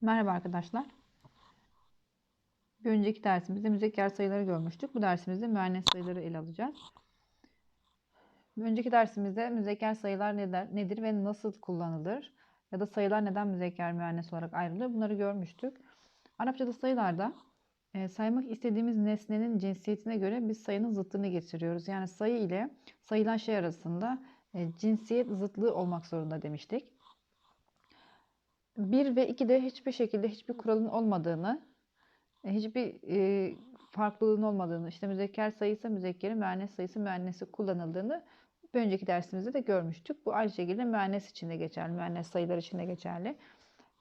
Merhaba arkadaşlar. Bir önceki dersimizde müzekker sayıları görmüştük. Bu dersimizde müennes sayıları ele alacağız. Bir önceki dersimizde müzekker sayılar nedir, ve nasıl kullanılır? Ya da sayılar neden müzekker müennes olarak ayrılır? Bunları görmüştük. Arapçada sayılarda e, saymak istediğimiz nesnenin cinsiyetine göre biz sayının zıttını getiriyoruz. Yani sayı ile sayılan şey arasında e, cinsiyet zıtlığı olmak zorunda demiştik. 1 ve 2'de hiçbir şekilde hiçbir kuralın olmadığını, e, hiçbir e, farklılığın olmadığını, işte müzekker sayısı müzekkeri, müennes sayısı müennesi kullanıldığını bir önceki dersimizde de görmüştük. Bu aynı şekilde müennes için de geçerli, müennes sayılar için de geçerli.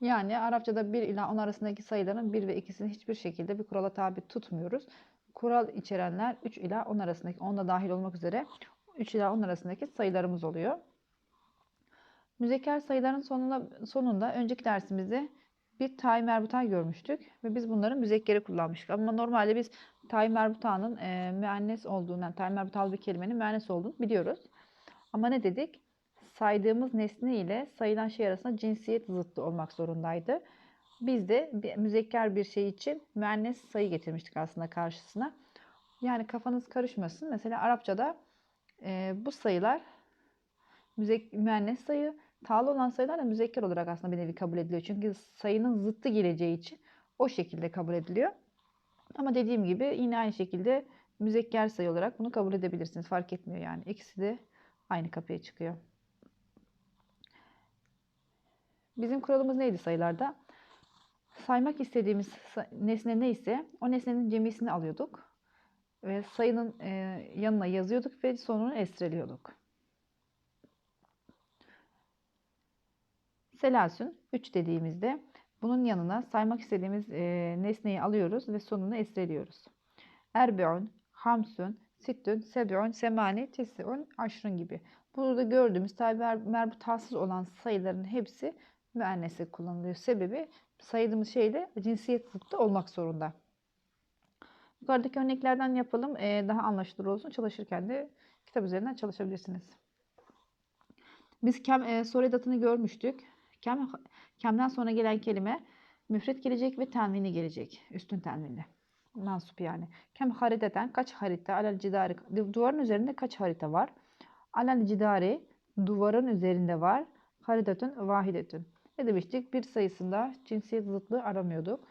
Yani Arapçada 1 ila 10 arasındaki sayıların 1 ve 2'sini hiçbir şekilde bir kurala tabi tutmuyoruz. Kural içerenler 3 ila 10 arasındaki, 10 da dahil olmak üzere 3 ila 10 arasındaki sayılarımız oluyor. Müzekker sayıların sonunda, sonunda önceki dersimizde bir tayi merbuta görmüştük ve biz bunların müzekkeri kullanmıştık. Ama normalde biz tayi merbutanın e, müennes olduğundan, yani tayi merbutalı bir kelimenin müennes olduğunu biliyoruz. Ama ne dedik? Saydığımız nesne ile sayılan şey arasında cinsiyet zıttı olmak zorundaydı. Biz de bir, müzekker bir şey için müennes sayı getirmiştik aslında karşısına. Yani kafanız karışmasın. Mesela Arapçada e, bu sayılar müzek, müennes sayı, Tağlı olan sayılar da müzekker olarak aslında bir nevi kabul ediliyor. Çünkü sayının zıttı geleceği için o şekilde kabul ediliyor. Ama dediğim gibi yine aynı şekilde müzekker sayı olarak bunu kabul edebilirsiniz. Fark etmiyor yani. İkisi de aynı kapıya çıkıyor. Bizim kuralımız neydi sayılarda? Saymak istediğimiz nesne neyse o nesnenin cemisini alıyorduk. Ve sayının yanına yazıyorduk ve sonunu esreliyorduk. Selasün 3 dediğimizde bunun yanına saymak istediğimiz e, nesneyi alıyoruz ve sonunu esreliyoruz. Erbe'un, hamsün, sittün, seb'un, semani, tesi'un, aşrın gibi. Burada gördüğümüz tabi merbutasız olan sayıların hepsi müennese kullanılıyor. Sebebi saydığımız şeyle cinsiyet zıttı olmak zorunda. Yukarıdaki örneklerden yapalım. Ee, daha anlaşılır olsun. Çalışırken de kitap üzerinden çalışabilirsiniz. Biz kem e, soru edatını görmüştük. Kem, kemden sonra gelen kelime müfret gelecek ve tenvini gelecek. Üstün tenvinli. Mansup yani. Kem hariteten kaç harita? Alel cidari. Duvarın üzerinde kaç harita var? Alel cidari duvarın üzerinde var. Haritetün vahidetün. Ne demiştik? Bir sayısında cinsiyet zıtlığı aramıyorduk.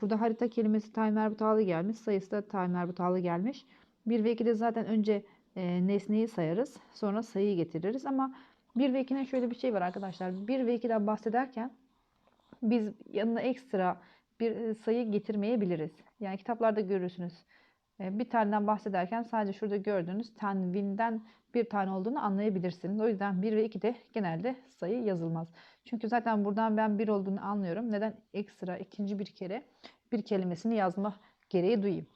Burada harita kelimesi tay merbutalı gelmiş. Sayısı da tay merbutalı gelmiş. 1 ve 2'de zaten önce e, nesneyi sayarız. Sonra sayıyı getiririz. Ama 1 ve 2'nin şöyle bir şey var arkadaşlar. 1 ve 2'den bahsederken biz yanına ekstra bir e, sayı getirmeyebiliriz. Yani kitaplarda görürsünüz. E, bir taneden bahsederken sadece şurada gördüğünüz tenvinden bir tane olduğunu anlayabilirsiniz. O yüzden 1 ve 2'de genelde sayı yazılmaz. Çünkü zaten buradan ben 1 olduğunu anlıyorum. Neden ekstra ikinci bir kere bir kelimesini yazma gereği duyayım.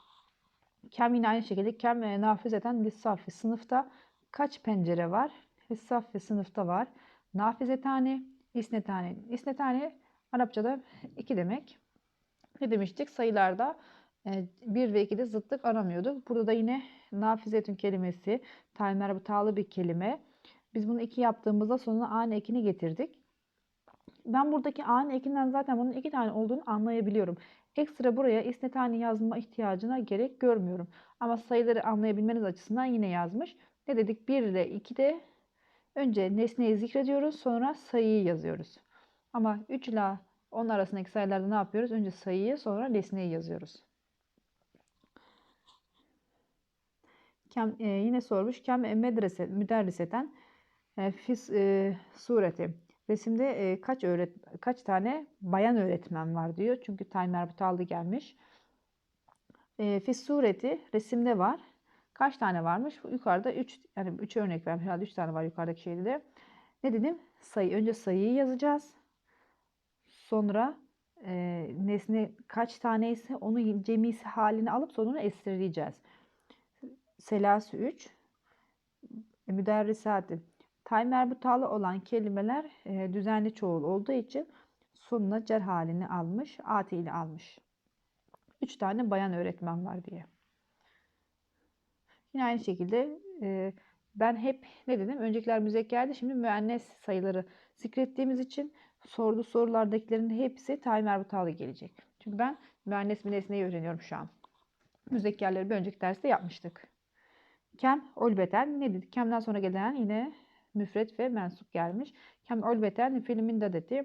Kem yine aynı şekilde kem nafiz eden lissafi sınıfta kaç pencere var? Hissaf ve sınıfta var. Nafizetane, isnetane. İsnetane Arapçada iki demek. Ne demiştik? Sayılarda 1 e, ve 2'de zıtlık aramıyorduk. Burada da yine nafizetün kelimesi tağlı bir kelime. Biz bunu iki yaptığımızda sonuna an ekini getirdik. Ben buradaki an ekinden zaten bunun iki tane olduğunu anlayabiliyorum. Ekstra buraya isnetani yazma ihtiyacına gerek görmüyorum. Ama sayıları anlayabilmeniz açısından yine yazmış. Ne dedik? 1 ile 2'de Önce nesneyi zikrediyoruz sonra sayıyı yazıyoruz. Ama 3 ile 10 arasındaki sayılarda ne yapıyoruz? Önce sayıyı sonra nesneyi yazıyoruz. Kem, e, yine sormuş. Kem medrese müderriseten e, fis e, sureti. Resimde e, kaç öğret kaç tane bayan öğretmen var diyor. Çünkü timer butaldı gelmiş. E, fis sureti resimde var. Kaç tane varmış? Yukarıda 3 yani 3 örnek vermiş. Herhalde 3 tane var yukarıdaki şeyde de. Ne dedim? Sayı. Önce sayıyı yazacağız. Sonra e, nesne kaç tane ise onu cemisi halini alıp sonunu esirleyeceğiz. Selası 3 e, müderrisatı. Tay merbutalı olan kelimeler e, düzenli çoğul olduğu için sonuna cer halini almış, ati ile almış. 3 tane bayan öğretmen var diye. Yine aynı şekilde e, ben hep ne dedim? Öncekiler müzekkerdi. Şimdi müennes sayıları zikrettiğimiz için sorduğu sorulardakilerin hepsi tayin erbutalı gelecek. Çünkü ben mühendis bir nesneyi öğreniyorum şu an. Müzekkerleri bir önceki derste yapmıştık. Kem, olbeten ne dedik? Kemden sonra gelen yine müfret ve mensup gelmiş. Kem olbeten filmin dadeti,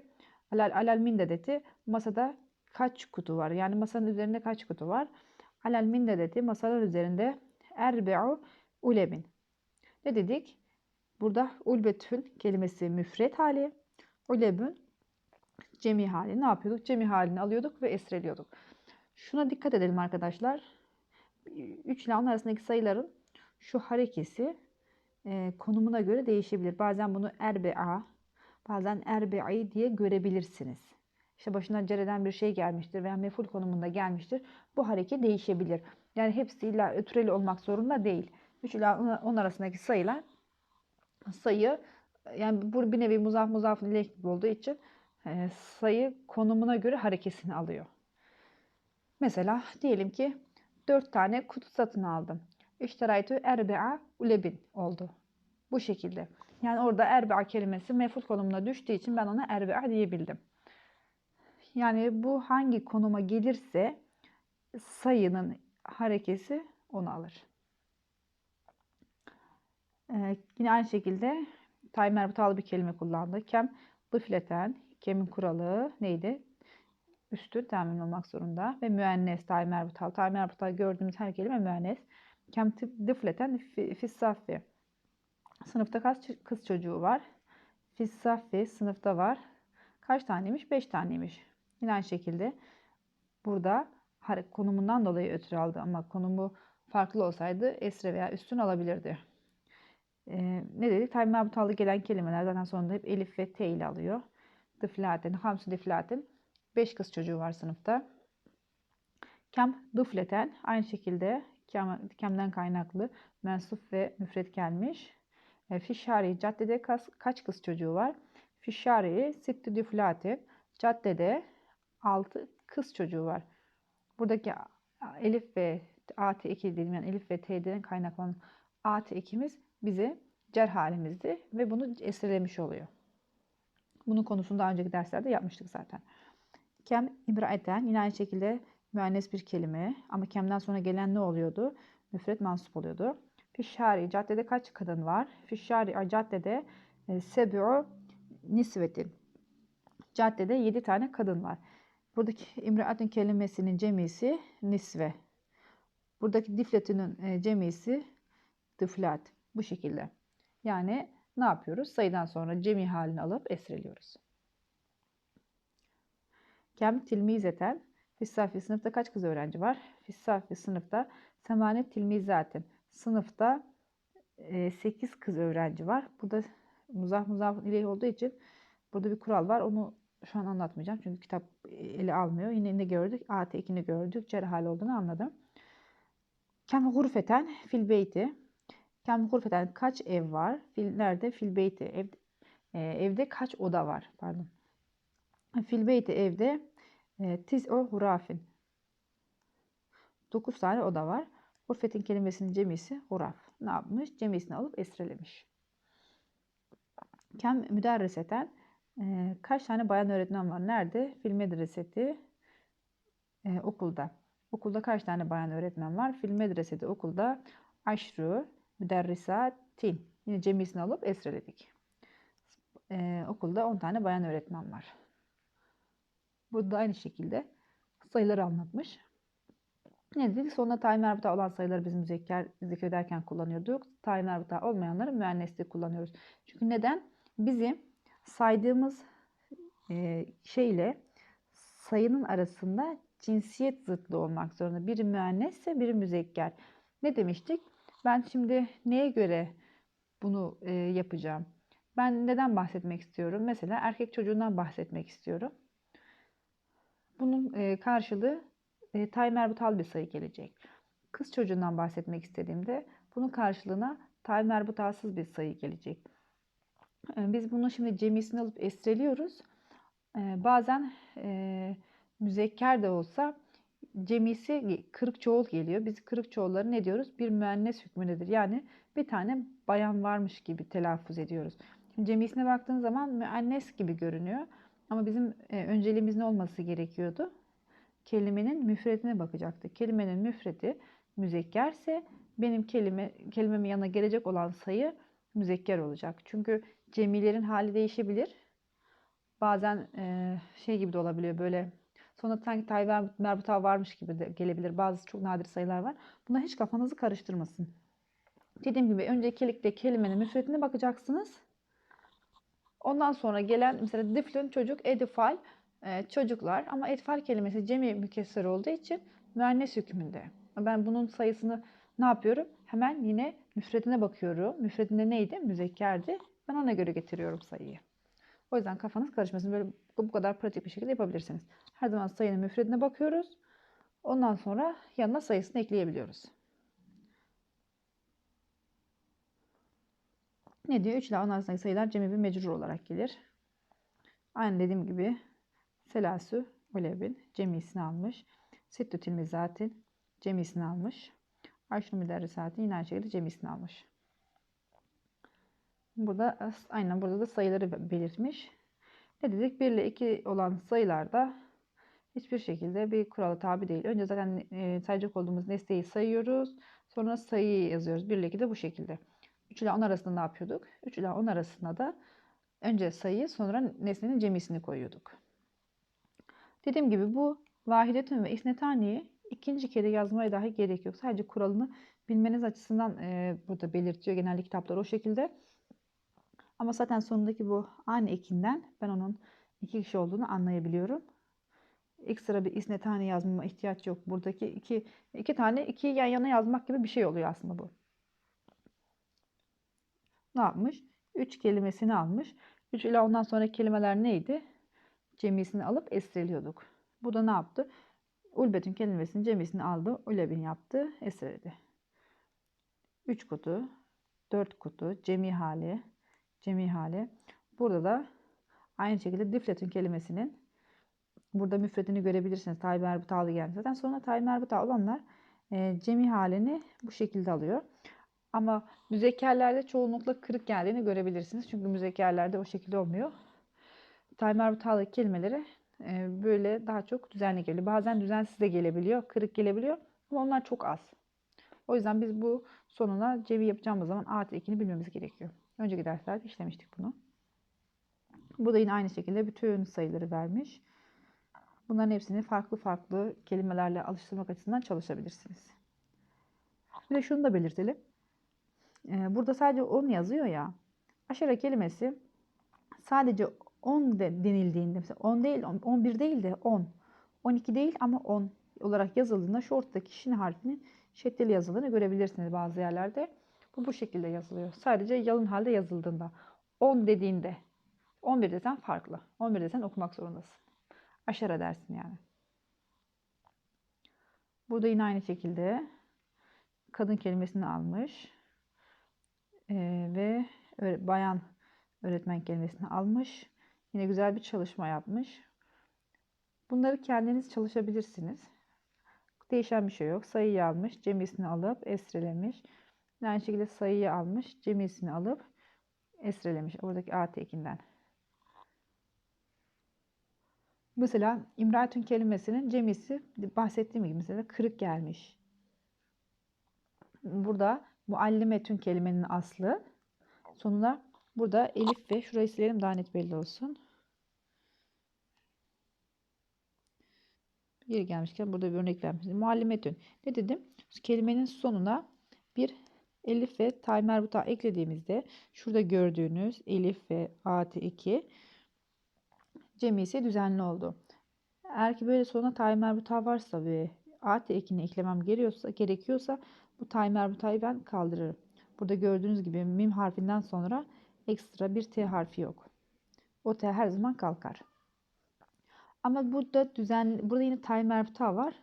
alal, alal min dadeti masada kaç kutu var? Yani masanın üzerinde kaç kutu var? Alal min dadeti masalar üzerinde erbe'u ulebin. Ne dedik? Burada ulbetün kelimesi müfret hali. Ulebün cemi hali. Ne yapıyorduk? Cemi halini alıyorduk ve esreliyorduk. Şuna dikkat edelim arkadaşlar. 3 ile 10 arasındaki sayıların şu harekesi e, konumuna göre değişebilir. Bazen bunu erbe'a, bazen erbe'i diye görebilirsiniz. İşte başına cereden bir şey gelmiştir veya meful konumunda gelmiştir. Bu hareket değişebilir. Yani hepsi illa ötüreli olmak zorunda değil. 3 ile 10 arasındaki sayılar sayı yani bu bir nevi muzaf muzaf gibi olduğu için e, sayı konumuna göre harekesini alıyor. Mesela diyelim ki 4 tane kutu satın aldım. İşteraytü erbe'a ulebin oldu. Bu şekilde. Yani orada erbe'a kelimesi meful konumuna düştüğü için ben ona erbe'a diyebildim. Yani bu hangi konuma gelirse sayının harekesi onu alır. Ee, yine aynı şekilde tay merbutalı bir kelime kullandı. Kem dıfleten, kemin kuralı neydi? Üstü temin olmak zorunda. Ve müennes tay merbutal. Tay merbutal gördüğümüz her kelime müennes. Kem dıfleten fissaffi. Sınıfta kaç kız çocuğu var? Fissaffi sınıfta var. Kaç taneymiş? Beş taneymiş. Yine aynı şekilde burada konumundan dolayı ötürü aldı ama konumu farklı olsaydı esre veya üstün alabilirdi. Ee, ne dedik? Tabi merbutallı gelen kelimeler zaten sonunda hep elif ve t ile alıyor. Dıflaten, hamsu dıflaten. Beş kız çocuğu var sınıfta. Kem dıfleten aynı şekilde kem, kemden kaynaklı mensup ve müfret gelmiş. E, Fişari caddede kaç, kaç kız çocuğu var? Fişari sitti düflaten. Caddede altı kız çocuğu var. Buradaki elif ve at eki diyelim yani elif ve t'den kaynaklanan at ekimiz bize cer halimizdi ve bunu esirlemiş oluyor. Bunun konusunu daha önceki derslerde yapmıştık zaten. Kem imraeten yine aynı şekilde müennes bir kelime ama kemden sonra gelen ne oluyordu? Müfret mansup oluyordu. Fişari caddede kaç kadın var? Fişari caddede e, seb'u nisvetin. Caddede 7 tane kadın var. Buradaki imraatün kelimesinin cemisi nisve. Buradaki difletinin e, cemisi dıflat. Bu şekilde. Yani ne yapıyoruz? Sayıdan sonra cemi halini alıp esreliyoruz. Kem tilmizeten Fissafi sınıfta kaç kız öğrenci var? Fissafi sınıfta semane tilmizaten. Sınıfta 8 kız öğrenci var. Burada muzaf muzaf ile olduğu için burada bir kural var. Onu şu an anlatmayacağım. Çünkü kitap ele almıyor. Yine ne gördük? AT 2'ni gördük. Cerhal olduğunu anladım. Kem hurfeten fil beyti. Kem hurfeten kaç ev var? Fil nerede? Fil beyti. Ev, e, evde kaç oda var? Pardon. Fil beyti evde e, tiz o hurafin. 9 tane oda var. Hurfetin kelimesinin cemisi huraf. Ne yapmış? Cemisini alıp esrelemiş. Kem müderriseten e, kaç tane bayan öğretmen var? Nerede? Fil medreseti e, okulda. Okulda kaç tane bayan öğretmen var? Fil medreseti okulda aşru müderrisatin. Yine cemisini alıp esreledik. E, okulda 10 tane bayan öğretmen var. Burada da aynı şekilde sayıları anlatmış. Ne dedik? Sonunda tayin merbuta olan sayıları biz müzekker zikrederken kullanıyorduk. Tayin merbuta olmayanları müennesli kullanıyoruz. Çünkü neden? Bizim saydığımız e, şeyle sayının arasında cinsiyet zıtlı olmak zorunda. Biri müennesse biri müzekker. Ne demiştik? Ben şimdi neye göre bunu e, yapacağım? Ben neden bahsetmek istiyorum? Mesela erkek çocuğundan bahsetmek istiyorum. Bunun e, karşılığı e, tay merbutal bir sayı gelecek. Kız çocuğundan bahsetmek istediğimde bunun karşılığına tay merbutalsız bir sayı gelecek. E, biz bunu şimdi cemisini alıp esreliyoruz. E, bazen e, müzekker de olsa cemisi kırık çoğul geliyor. Biz kırık çoğulları ne diyoruz? Bir müennes hükmündedir. Yani bir tane bayan varmış gibi telaffuz ediyoruz. Şimdi cemisine baktığın zaman müennes gibi görünüyor. Ama bizim e, önceliğimiz ne olması gerekiyordu? Kelimenin müfredine bakacaktık. Kelimenin müfredi müzekkerse benim kelime kelimemin yanına gelecek olan sayı müzekker olacak. Çünkü cemilerin hali değişebilir. Bazen e, şey gibi de olabiliyor böyle sonra sanki tay merbuta varmış gibi de gelebilir. Bazı çok nadir sayılar var. Buna hiç kafanızı karıştırmasın. Dediğim gibi öncekilikte kelimenin müfredine bakacaksınız. Ondan sonra gelen mesela diflün çocuk, edifal e, çocuklar ama etfal kelimesi cemi mükesser olduğu için müennes hükmünde. Ben bunun sayısını ne yapıyorum? Hemen yine müfredine bakıyorum. Müfredinde neydi? Müzekkerdi. Ben ona göre getiriyorum sayıyı. O yüzden kafanız karışmasın. Böyle bu kadar pratik bir şekilde yapabilirsiniz. Her zaman sayının müfredine bakıyoruz. Ondan sonra yanına sayısını ekleyebiliyoruz. Ne diyor? 3 ile 10 arasındaki sayılar cemi bir mecrur olarak gelir. Aynı dediğim gibi selasü ulebin cemisini almış. Sittü tilmizatin cemisini almış. Ayşru müderrisatin yine aynı şekilde cemisini almış. Burada aynen burada da sayıları belirtmiş. Ne dedik? 1 ile 2 olan sayılarda hiçbir şekilde bir kurala tabi değil. Önce zaten e, sayacak olduğumuz nesneyi sayıyoruz. Sonra sayıyı yazıyoruz. 1 ile 2 de bu şekilde. 3 ile 10 arasında ne yapıyorduk? 3 ile 10 arasında da önce sayıyı sonra nesnenin cemisini koyuyorduk. Dediğim gibi bu vahidetün ve isnetaniyi ikinci kere yazmaya dahi gerek yok. Sadece kuralını bilmeniz açısından e, burada belirtiyor. Genelde kitaplar o şekilde. Ama zaten sonundaki bu ani ekinden ben onun iki kişi olduğunu anlayabiliyorum. Ekstra bir isnetane yazmama ihtiyaç yok. Buradaki iki, iki tane ikiyi yan yana yazmak gibi bir şey oluyor aslında bu. Ne yapmış? Üç kelimesini almış. Üç ile ondan sonra kelimeler neydi? Cemisini alıp esreliyorduk. Bu da ne yaptı? Ulbetün kelimesinin cemisini aldı. Ulebin yaptı. Esreledi. Üç kutu, dört kutu, cemi hali, cemi hali. Burada da aynı şekilde difletün kelimesinin burada müfredini görebilirsiniz. Tayyip erbutalı geldi. Zaten sonra tayyip erbuta olanlar e, cemi halini bu şekilde alıyor. Ama müzekkerlerde çoğunlukla kırık geldiğini görebilirsiniz. Çünkü müzekkerlerde o şekilde olmuyor. Tayyip erbutalı kelimeleri e, böyle daha çok düzenli geliyor. Bazen düzensiz de gelebiliyor. Kırık gelebiliyor. Ama onlar çok az. O yüzden biz bu sonuna cevi yapacağımız zaman artı ekini bilmemiz gerekiyor. Önceki derslerde işlemiştik bunu. Bu da yine aynı şekilde bütün sayıları vermiş. Bunların hepsini farklı farklı kelimelerle alıştırmak açısından çalışabilirsiniz. Bir de şunu da belirtelim. Ee, burada sadece 10 yazıyor ya. Aşara kelimesi sadece 10 de denildiğinde mesela 10 değil 11 değil de 10. 12 değil ama 10 olarak yazıldığında şu ortadaki şin harfinin şeddeli yazıldığını görebilirsiniz bazı yerlerde. Bu bu şekilde yazılıyor. Sadece yalın halde yazıldığında. 10 dediğinde 11 desen farklı. 11 desen okumak zorundasın. Aşara dersin yani. Burada yine aynı şekilde kadın kelimesini almış. Ee, ve bayan öğretmen kelimesini almış. Yine güzel bir çalışma yapmış. Bunları kendiniz çalışabilirsiniz. Değişen bir şey yok. Sayıyı almış, cemisini alıp esrelemiş. Aynı şekilde sayıyı almış, cemisini alıp esrelemiş. Oradaki A tekinden. Mesela imratun kelimesinin cemisi bahsettiğim gibi mesela kırık gelmiş. Burada muallimetün kelimenin aslı. Sonuna burada elif ve şurayı silelim daha net belli olsun. Yeri gelmişken burada bir örnek vermiştim. Muallimetün. Ne dedim? Kelimenin sonuna bir elif ve tay merbuta eklediğimizde şurada gördüğünüz elif ve artı 2 cemisi düzenli oldu. Eğer ki böyle sonuna tay merbuta varsa ve artı ekini eklemem gerekiyorsa, gerekiyorsa bu tay merbutayı ben kaldırırım. Burada gördüğünüz gibi mim harfinden sonra ekstra bir t harfi yok. O t her zaman kalkar. Ama burada düzenli, burada yine tay merbuta var.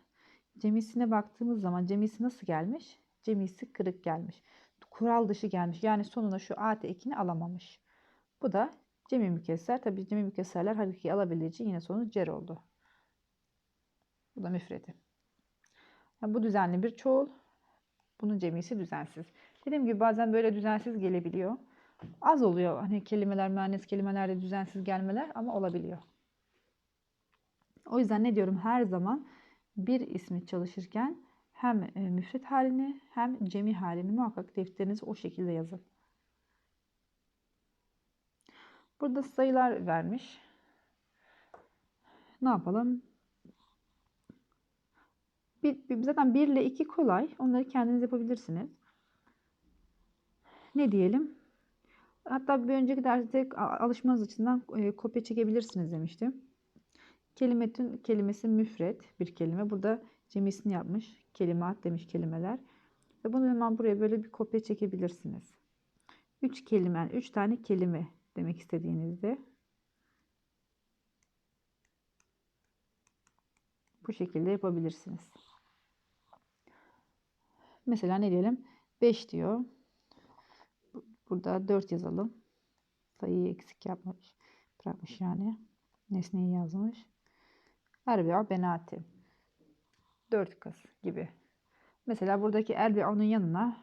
Cemisine baktığımız zaman cemisi nasıl gelmiş? Cemisi kırık gelmiş. Kural dışı gelmiş. Yani sonuna şu at ekini alamamış. Bu da cemi mükesser. Tabi cemi mükesserler hakiki alabildiği yine sonu cer oldu. Bu da müfredi. Yani bu düzenli bir çoğul. Bunun cemisi düzensiz. Dediğim gibi bazen böyle düzensiz gelebiliyor. Az oluyor hani kelimeler, mühendis kelimelerde düzensiz gelmeler ama olabiliyor. O yüzden ne diyorum her zaman bir ismi çalışırken hem e, müfret halini hem cemi halini muhakkak defterinize o şekilde yazın. Burada sayılar vermiş. Ne yapalım? Bir, zaten 1 ile 2 kolay. Onları kendiniz yapabilirsiniz. Ne diyelim? Hatta bir önceki derste alışmanız açısından e, kopya çekebilirsiniz demiştim. Kelimetin kelimesi müfret bir kelime. Burada cemisini yapmış. Kelimat demiş kelimeler. Ve bunu hemen buraya böyle bir kopya çekebilirsiniz. 3 kelime, yani 3 tane kelime demek istediğinizde bu şekilde yapabilirsiniz. Mesela ne diyelim? 5 diyor. Bu- Burada 4 yazalım. Sayıyı eksik yapmış. Bırakmış yani. Nesneyi yazmış. Erbi'a benati. 4 kız gibi. Mesela buradaki Erbia'nın yanına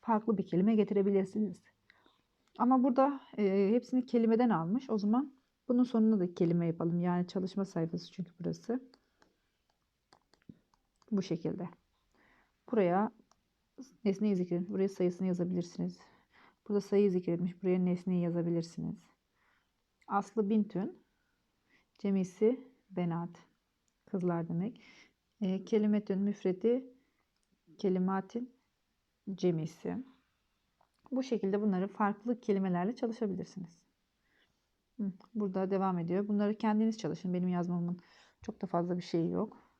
farklı bir kelime getirebilirsiniz. Ama burada e, hepsini kelimeden almış. O zaman bunun sonuna da kelime yapalım. Yani çalışma sayfası çünkü burası. Bu şekilde. Buraya nesneyi zikredin. Buraya sayısını yazabilirsiniz. Burada sayı zikredilmiş. Buraya nesneyi yazabilirsiniz. Aslı bintün. Cemisi benat. Kızlar demek. E, kelimetün müfreti kelimatin cemisi. Bu şekilde bunları farklı kelimelerle çalışabilirsiniz. Burada devam ediyor. Bunları kendiniz çalışın. Benim yazmamın çok da fazla bir şeyi yok.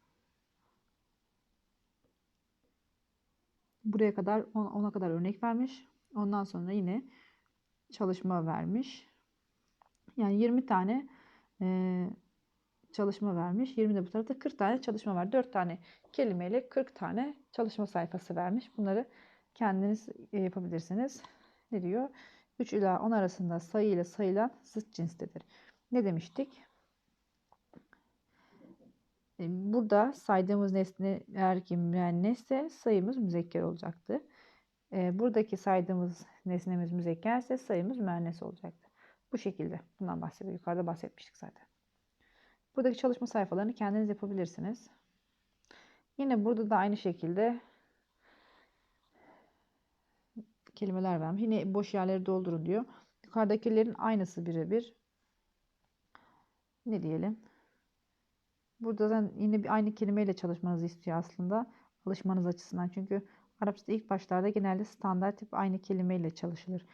Buraya kadar on- ona kadar örnek vermiş. Ondan sonra yine çalışma vermiş. Yani 20 tane e, çalışma vermiş. 20 de bu tarafta 40 tane çalışma var. 4 tane kelimeyle 40 tane çalışma sayfası vermiş. Bunları kendiniz e, yapabilirsiniz. Ne diyor? 3 ila 10 arasında sayı ile sayılan zıt cinstedir. Ne demiştik? E, Burada saydığımız nesne eğer ki müennesse sayımız müzekker olacaktı. E, Buradaki saydığımız nesnemiz müzekkerse sayımız müennes olacaktı. Bu şekilde. Bundan bahsediyor. Yukarıda bahsetmiştik zaten. Buradaki çalışma sayfalarını kendiniz yapabilirsiniz. Yine burada da aynı şekilde kelimeler vermiş. Yine boş yerleri doldurun diyor. Yukarıdakilerin aynısı birebir. Ne diyelim? Burada da yine bir aynı kelimeyle çalışmanızı istiyor aslında. Alışmanız açısından. Çünkü Arapçada ilk başlarda genelde standart tip aynı kelimeyle çalışılır.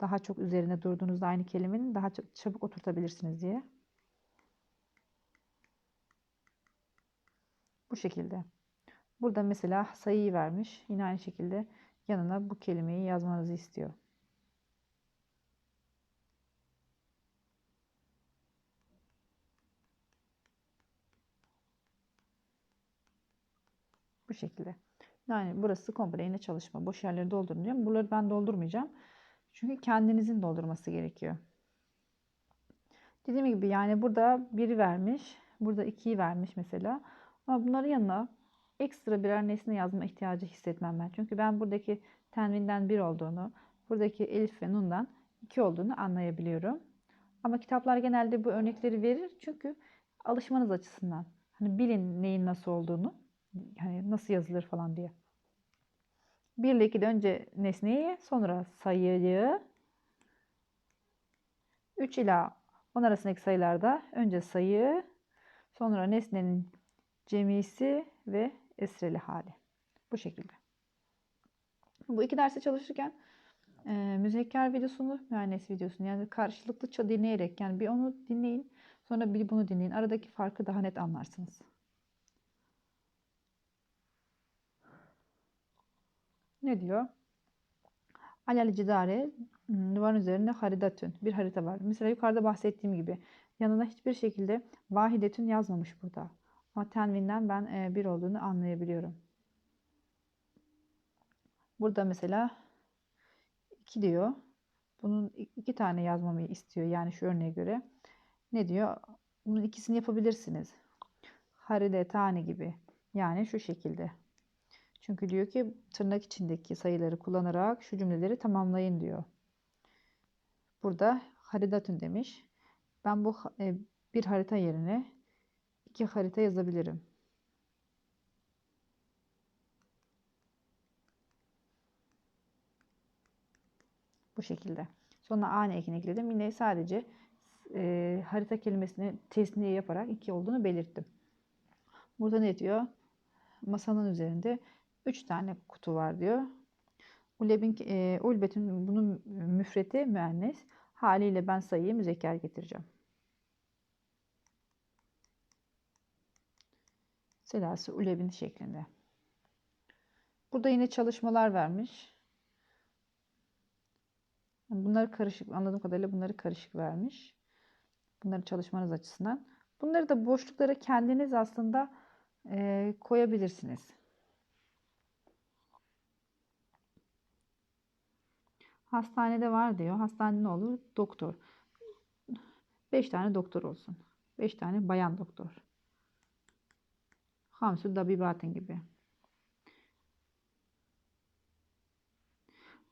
Daha çok üzerine durduğunuzda aynı kelimenin daha çabuk oturtabilirsiniz diye. Bu şekilde. Burada mesela sayıyı vermiş. Yine aynı şekilde yanına bu kelimeyi yazmanızı istiyor. Bu şekilde. Yani burası komple yine çalışma. Boş yerleri doldurun diyorum. Buraları ben doldurmayacağım. Çünkü kendinizin doldurması gerekiyor. Dediğim gibi yani burada biri vermiş. Burada ikiyi vermiş mesela. Ama bunların yanına ekstra birer nesne yazma ihtiyacı hissetmem ben. Çünkü ben buradaki tenvinden bir olduğunu, buradaki elif ve nundan iki olduğunu anlayabiliyorum. Ama kitaplar genelde bu örnekleri verir. Çünkü alışmanız açısından. Hani bilin neyin nasıl olduğunu. Hani nasıl yazılır falan diye. 1 ile 2'de önce nesneyi sonra sayıyı 3 ila 10 arasındaki sayılarda önce sayı sonra nesnenin cemisi ve esreli hali. Bu şekilde. Bu iki derste çalışırken e, müzekker videosunu, mühennes videosunu yani karşılıklı dinleyerek yani bir onu dinleyin sonra bir bunu dinleyin. Aradaki farkı daha net anlarsınız. Ne diyor? Alel cidare duvarın üzerinde haridatün bir harita var. Mesela yukarıda bahsettiğim gibi yanına hiçbir şekilde vahidetün yazmamış burada. Ama tenvinden ben e, bir olduğunu anlayabiliyorum. Burada mesela 2 diyor. Bunun iki tane yazmamı istiyor. Yani şu örneğe göre. Ne diyor? Bunun ikisini yapabilirsiniz. Haride tane gibi. Yani şu şekilde. Çünkü diyor ki tırnak içindeki sayıları kullanarak şu cümleleri tamamlayın diyor. Burada haridatün demiş. Ben bu e, bir harita yerine iki harita yazabilirim. Bu şekilde. Sonra ane ekini ekledim. Yine sadece e, harita kelimesini tesniye yaparak iki olduğunu belirttim. Burada ne diyor? Masanın üzerinde 3 tane kutu var diyor. Ulebin, e, ulbetün bunun müfreti müennes. Haliyle ben sayıyı müzekker getireceğim. Selası ulebin şeklinde. Burada yine çalışmalar vermiş. Bunları karışık anladığım kadarıyla bunları karışık vermiş. Bunları çalışmanız açısından. Bunları da boşluklara kendiniz aslında e, koyabilirsiniz. Hastanede var diyor. Hastanede ne olur? Doktor. 5 tane doktor olsun. 5 tane bayan doktor. Hamsu Dabibatin gibi.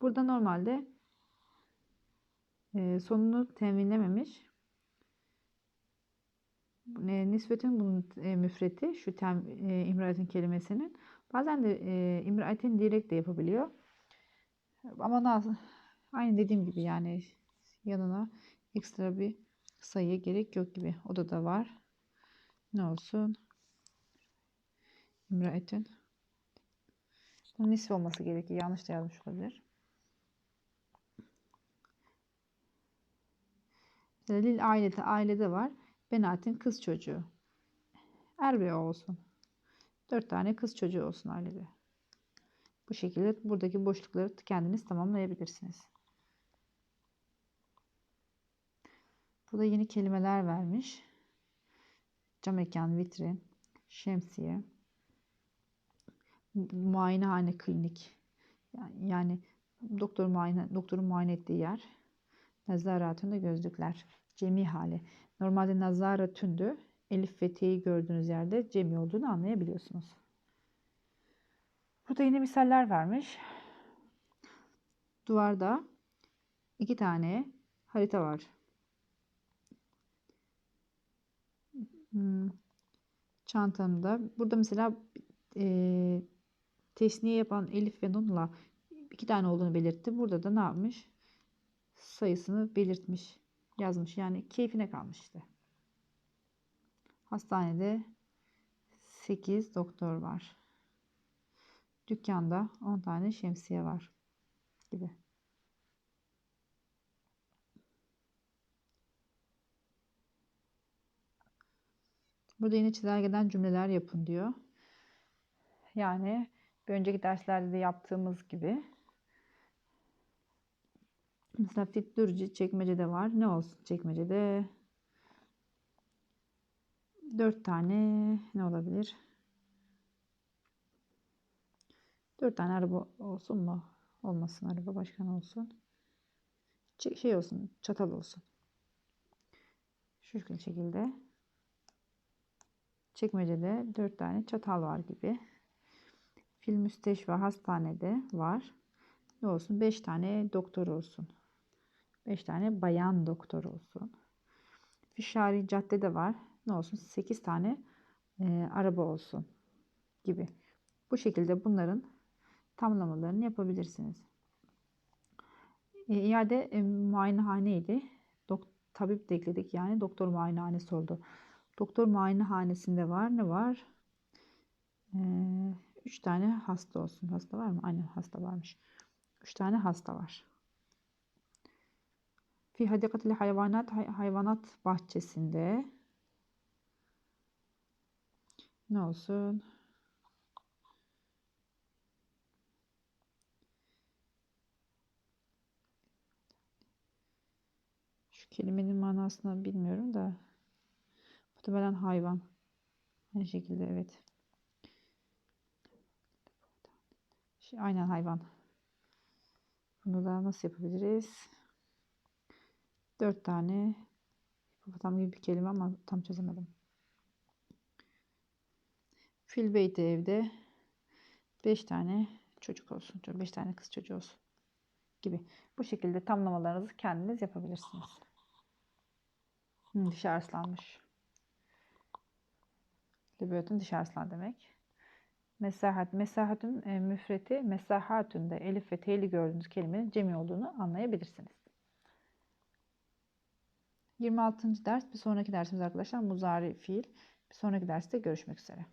Burada normalde e, sonunu teminlememiş. Nispetin bunun e, müfreti şu tem, e, imraetin kelimesinin bazen de imraetin direkt de yapabiliyor. Ama aynı dediğim gibi yani yanına ekstra bir sayı gerek yok gibi. O da da var. Ne olsun? İmraetin. Bunun nispe olması gerekiyor. Yanlış da yazmış olabilir. Lil ailede ailede var. Benatin kız çocuğu. Erbe olsun. Dört tane kız çocuğu olsun ailede. Bu şekilde buradaki boşlukları kendiniz tamamlayabilirsiniz. Burada yeni kelimeler vermiş. Cam mekan, vitrin, şemsiye, muayenehane, klinik. Yani, yani doktor muayene, doktorun muayene ettiği yer. Nazaratında gözlükler. Cemi hali. Normalde nazaratündü. Elif ve T'yi gördüğünüz yerde cemi olduğunu anlayabiliyorsunuz. Burada yine misaller vermiş. Duvarda iki tane harita var. Hmm. Çantamda. Burada mesela e, tesniye yapan Elif ve Nun'la iki tane olduğunu belirtti. Burada da ne yapmış? Sayısını belirtmiş. Yazmış. Yani keyfine kalmış işte. Hastanede 8 doktor var. Dükkanda 10 tane şemsiye var. Gibi. Burada yine çizelgeden cümleler yapın diyor. Yani bir önceki derslerde de yaptığımız gibi. Mesela Fittürcü çekmecede var. Ne olsun çekmecede? Dört tane ne olabilir? Dört tane araba olsun mu? Olmasın araba başkan olsun. Şey olsun, çatal olsun. Şu şekilde. Çekmecede dört tane çatal var gibi. Fil müsteşfa hastanede var. Ne olsun? 5 tane doktor olsun. 5 tane bayan doktor olsun. Fişari caddede var. Ne olsun? 8 tane e, araba olsun gibi. Bu şekilde bunların tamlamalarını yapabilirsiniz. E, iade e, muayenehaneydi. Dok tabip de ekledik yani doktor muayenehanesi oldu. Doktor muayenehanesinde var ne var? Eee 3 tane hasta olsun. Hasta var mı? Aynen hasta varmış. 3 tane hasta var. Fi hadikatil hayvanat hayvanat bahçesinde ne olsun? Şu kelimenin manasını bilmiyorum da muhtemelen hayvan. Aynı şekilde evet. Şey, aynen hayvan. Bunu da nasıl yapabiliriz? Dört tane hipopotam gibi bir kelime ama tam çözemedim. Fil beyti evde beş tane çocuk olsun. Beş tane kız çocuğu olsun gibi. Bu şekilde tamlamalarınızı kendiniz yapabilirsiniz. Hı, dişi arslanmış. Libiyotun dışarısından demek. Mesahat, mesahatün e, müfreti, mesahatünde elif ve t'li gördüğünüz kelimenin cemi olduğunu anlayabilirsiniz. 26. ders bir sonraki dersimiz arkadaşlar muzari fiil. Bir sonraki derste görüşmek üzere.